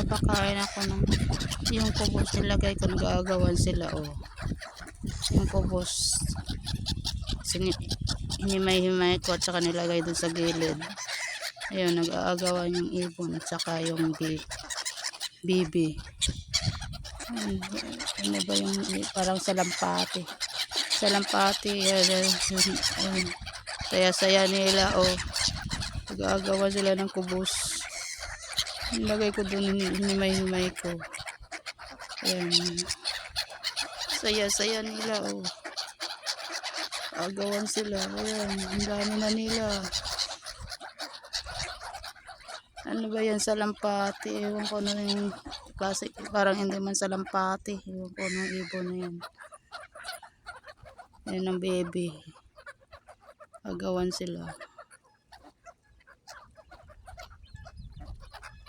Ayan, magpapakain ako ng yung kubos nilagay ko nag-aagawan sila oh. Yung kubos hinimay-himay ko at saka nilagay dun sa gilid. Ayun, nag-aagawan yung ibon at saka yung bi bibi. Ayun, ano ba yung parang salampati. Salampati, yan, yan, yun, ayun. Saya-saya nila oh. Nag-aagawan sila ng kubos. Nilagay ko dun, hinimay-himay ko. Ayan. Saya-saya nila, oh. Agawan sila. Ayan, ang dami na nila. Ano ba yan, salampati? Ewan ko na yung klase. Parang hindi man salampati. Ewan ko ng ibon na yan. Ayan ang baby. Agawan sila.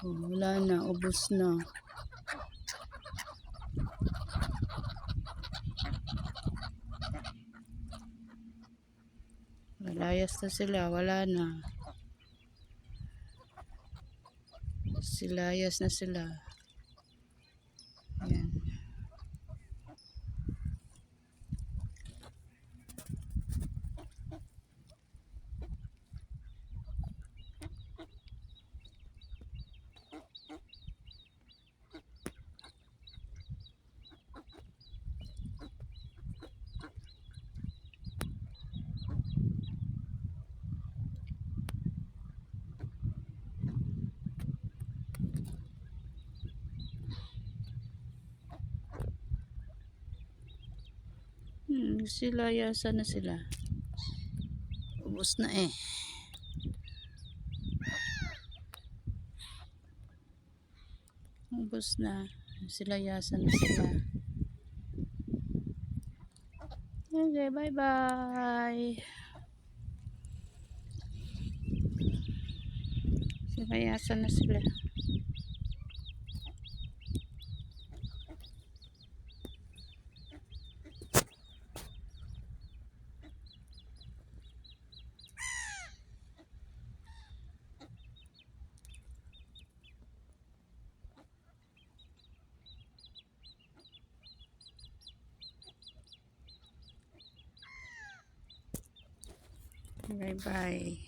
Oh, wala na, ubos na. Malayas na sila, wala na. Silayas na sila. Ayan. Hmm, silayasan na sila. Ubus na eh. Ubus na. Silayasan na sila. Okay, bye-bye. Silayasan na sila. Bye-bye.